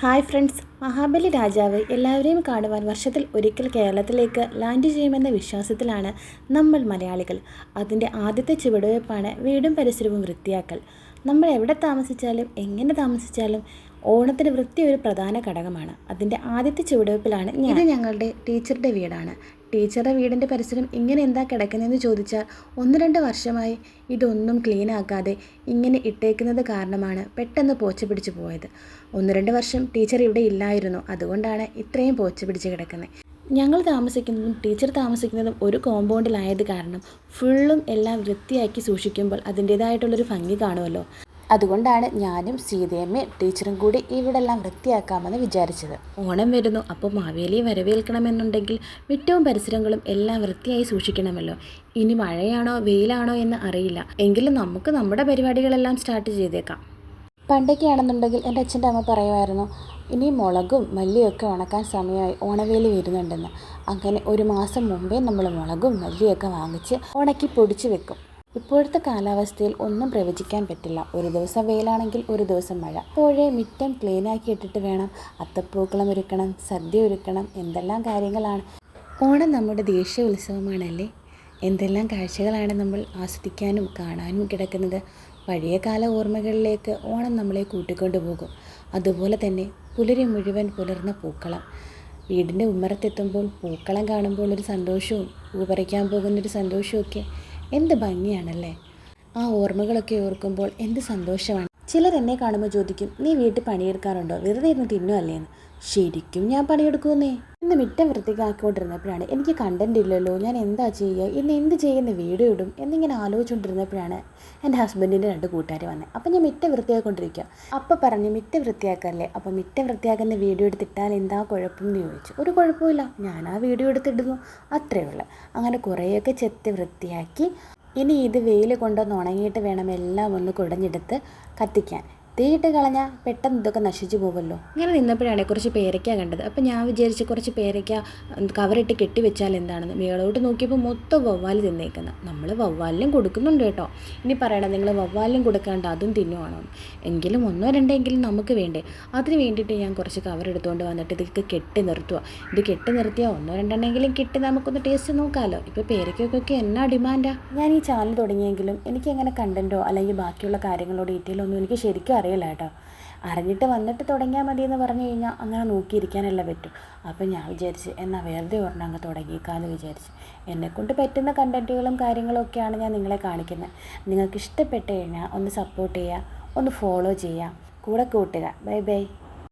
Hi friends Mahabali രാജാവ് എല്ലാവരെയും കാണുവാൻ വർഷത്തിൽ ഒരിക്കൽ കേരളത്തിലേക്ക് ലാൻഡ് ചെയ്യുമെന്ന വിശ്വാസത്തിലാണ് നമ്മൾ മലയാളികൾ. അതിന്റെ ആദ്യത്തെ ചുവടുവയ്പ്പാണ് വീടും പരിസരവും വൃത്തിയാക്കൽ. നമ്മൾ എവിടെ താമസിച്ചാലും എങ്ങനെ താമസിച്ചാലും ഓണത്തിന് വൃത്തി ഒരു പ്രധാന ഘടകമാണ്. അതിന്റെ ആദ്യത്തെ ചുവടുവെപ്പിലാണ് ഇത് ഞങ്ങളുടെ ടീച്ചറുടെ വീടാണ്. ടീച്ചറുടെ വീടിന്റെ പരിസരം ഇങ്ങനെ എന്താ കിടക്കുന്നതെന്ന് ചോദിച്ചാൽ ഒന്ന് രണ്ട് വർഷമായി ഇതൊന്നും ക്ലീൻ ആക്കാതെ ഇങ്ങനെ ഇട്ടേക്കുന്നത് കാരണമാണ് പെട്ടെന്ന് പോച്ച പിടിച്ച് പോയത്. ഒന്ന് രണ്ട് വർഷം ടീച്ചർ ഇവിടെ ഇല്ലായിരുന്നു. അതുകൊണ്ടാണ് ഇത്രയും പോച്ച പിടിച്ച് കിടക്കുന്നത്. ഞങ്ങൾ താമസിക്കുന്നതും ടീച്ചർ താമസിക്കുന്നതും ഒരു കോമ്പൗണ്ടിലായത് കാരണം ഫുള്ളും എല്ലാം വൃത്തിയാക്കി സൂക്ഷിക്കുമ്പോൾ അതിന്റേതായിട്ടുള്ളൊരു ഭംഗി കാണുമല്ലോ. അതുകൊണ്ടാണ് ഞാനും സീതയമ്മയും ടീച്ചറും കൂടി ഇവിടെല്ലാം വൃത്തിയാക്കാമെന്ന് വിചാരിച്ചത്. ഓണം വരുന്നു. അപ്പോൾ മാവേലിയെ വരവേൽക്കണമെന്നുണ്ടെങ്കിൽ മിറ്റവും പരിസരങ്ങളും എല്ലാം വൃത്തിയായി സൂക്ഷിക്കണമല്ലോ. ഇനി മഴയാണോ വെയിലാണോ എന്ന് അറിയില്ല. എങ്കിലും നമുക്ക് നമ്മുടെ പരിപാടികളെല്ലാം സ്റ്റാർട്ട് ചെയ്തേക്കാം. പണ്ടൊക്കെ ആണെന്നുണ്ടെങ്കിൽ എന്റെ അച്ഛന്റെ അമ്മ പറയുമായിരുന്നു ഇനി മുളകും മല്ലിയൊക്കെ ഉണക്കാൻ സമയമായി ഓണവേലി വരുന്നുണ്ടെന്ന്. അങ്ങനെ ഒരു മാസം മുമ്പേ നമ്മൾ മുളകും മല്ലിയൊക്കെ വാങ്ങിച്ച് ഉണക്കി പൊടിച്ച് വെക്കും. ഇപ്പോഴത്തെ കാലാവസ്ഥയിൽ ഒന്നും പ്രവചിക്കാൻ പറ്റില്ല. ഒരു ദിവസം വെയിലാണെങ്കിൽ ഒരു ദിവസം മഴ. അപ്പോഴേ മിറ്റം ക്ലീനാക്കി ഇട്ടിട്ട് വേണം അത്തപ്പൂക്കളം ഒരുക്കണം സദ്യ ഒരുക്കണം എന്തെല്ലാം കാര്യങ്ങളാണ്. ഓണം നമ്മുടെ ദേശീയ ഉത്സവമാണല്ലേ എന്തെല്ലാം കാഴ്ചകളാണ് നമ്മൾ ആസ്വദിക്കാനും കാണാനും കിടക്കുന്നത്? പഴയ കാല ഓർമ്മകളിലേക്ക് ഓണം നമ്മളെ കൂട്ടിക്കൊണ്ടു പോകും. അതുപോലെ തന്നെ പുലരി മുഴുവൻ പുലർന്ന പൂക്കളം. വീടിന്റെ ഉമ്മറത്തെത്തുമ്പോൾ പൂക്കളം കാണുമ്പോൾ ഒരു സന്തോഷവും പൂ പറിക്കാൻ പോകുന്നൊരു സന്തോഷമൊക്കെ എന്ത് ഭംഗിയാണല്ലേ? ആ ഓർമ്മകളൊക്കെ ഓർക്കുമ്പോൾ എന്ത് സന്തോഷമാണ്. ചിലർ എന്നെ കാണുമ്പോൾ ചോദിക്കും നീ വീട്ടിൽ പണിയെടുക്കാറുണ്ടോ? വെറുതെ ഇരുന്ന് തിന്നുമല്ലേന്ന് ശരിക്കും ഞാൻ പണിയെടുക്കുമെന്നേ. ഇന്ന് മിറ്റം വൃത്തിയാക്കിക്കൊണ്ടിരുന്നപ്പോഴാണ് എനിക്ക് കണ്ടന്റ് ഇല്ലല്ലോ ഞാൻ എന്താ ചെയ്യുക ഇന്ന് എന്ത് ചെയ്യുന്ന വീഡിയോ ഇടും എന്നിങ്ങനെ ആലോചിച്ചുകൊണ്ടിരുന്നപ്പോഴാണ് എന്റെ ഹസ്ബൻഡിന്റെ രണ്ട് കൂട്ടുകാർ വന്നത്. അപ്പം ഞാൻ മിറ്റം വൃത്തിയാക്കിക്കൊണ്ടിരിക്കുക. അപ്പോൾ പറഞ്ഞു മിറ്റം വൃത്തിയാക്കല്ലേ? അപ്പോൾ മിറ്റം വൃത്തിയാക്കുന്ന വീഡിയോ എടുത്തിട്ടാൽ എന്താ കുഴപ്പം? എന്ന് ചോദിച്ചു. ഒരു കുഴപ്പമില്ല ഞാൻ ആ വീഡിയോ എടുത്തിടുന്നു. അത്രേ ഉള്ളൂ. അങ്ങനെ കുറേയൊക്കെ ചെത്തി വൃത്തിയാക്കി. ഇനി ഇത് വെയിൽ കൊണ്ടൊന്ന് ഉണങ്ങിയിട്ട് വേണം എല്ലാം ഒന്ന് കുടഞ്ഞെടുത്ത് കത്തിക്കാൻ. തീയിട്ട് കളഞ്ഞാൽ പെട്ടെന്ന് ഇതൊക്കെ നശിച്ചു പോകുമല്ലോ ഇങ്ങനെ നിന്നപ്പോഴാണ് കുറച്ച് പേരയ്ക്ക കണ്ടത്. അപ്പം ഞാൻ വിചാരിച്ച് കുറച്ച് പേരയ്ക്ക കവറിട്ട് കെട്ടി വെച്ചാൽ എന്താണെന്ന്. മേളോട്ട് നോക്കിയപ്പോൾ മൊത്തം വവ്വാൽ തിന്നേക്കുന്നത് നമ്മൾ വവ്വാലിനും കൊടുക്കുന്നുണ്ട് കേട്ടോ. ഇനി പറയണം നിങ്ങൾ വവ്വാലിനും കൊടുക്കാണ്ട് അതും തിന്നുവാണോ? എങ്കിലും ഒന്നോ രണ്ടെങ്കിലും നമുക്ക് വേണ്ടേ. അതിന് വേണ്ടിയിട്ട് ഞാൻ കുറച്ച് കവർ എടുത്തുകൊണ്ട് വന്നിട്ട് ഇതൊക്കെ കെട്ടി നിർത്തുക ഇത് കെട്ടി നിർത്തിയാൽ ഒന്നോ രണ്ടെണ്ണെങ്കിലും കിട്ടി നമുക്കൊന്ന് ടേസ്റ്റ് നോക്കാമല്ലോ ഇപ്പോൾ പേരയ്ക്കൊക്കെ എന്നാ ഡിമാൻഡാണ് ഞാൻ ഈ ചാനൽ തുടങ്ങിയെങ്കിലും എനിക്ക് എങ്ങനെ കണ്ടന്റോ അല്ലെങ്കിൽ ബാക്കിയുള്ള കാര്യങ്ങളോ ഡീറ്റെയിലോ ഒന്നും എനിക്ക് ശരിക്കും അറിയില്ല കേട്ടോ. അറിഞ്ഞിട്ട് വന്നിട്ട് തുടങ്ങിയാൽ മതി എന്ന് പറഞ്ഞു കഴിഞ്ഞാൽ അങ്ങനെ നോക്കിയിരിക്കാനല്ല പറ്റും. അപ്പോൾ ഞാൻ വിചാരിച്ച് എന്നാൽ വെറുതെ ഒരെണ്ണം അങ്ങ് തുടങ്ങിയേക്കാമെന്ന് വിചാരിച്ച്. എന്നെക്കൊണ്ട് പറ്റുന്ന കണ്ടന്റുകളും കാര്യങ്ങളും ഒക്കെയാണ് ഞാൻ നിങ്ങളെ കാണിക്കുന്നത് നിങ്ങൾക്ക് ഇഷ്ടപ്പെട്ട് കഴിഞ്ഞാൽ ഒന്ന് സപ്പോർട്ട് ചെയ്യുക ഒന്ന് ഫോളോ ചെയ്യുക കൂടെ കൂട്ടുക. Bye bye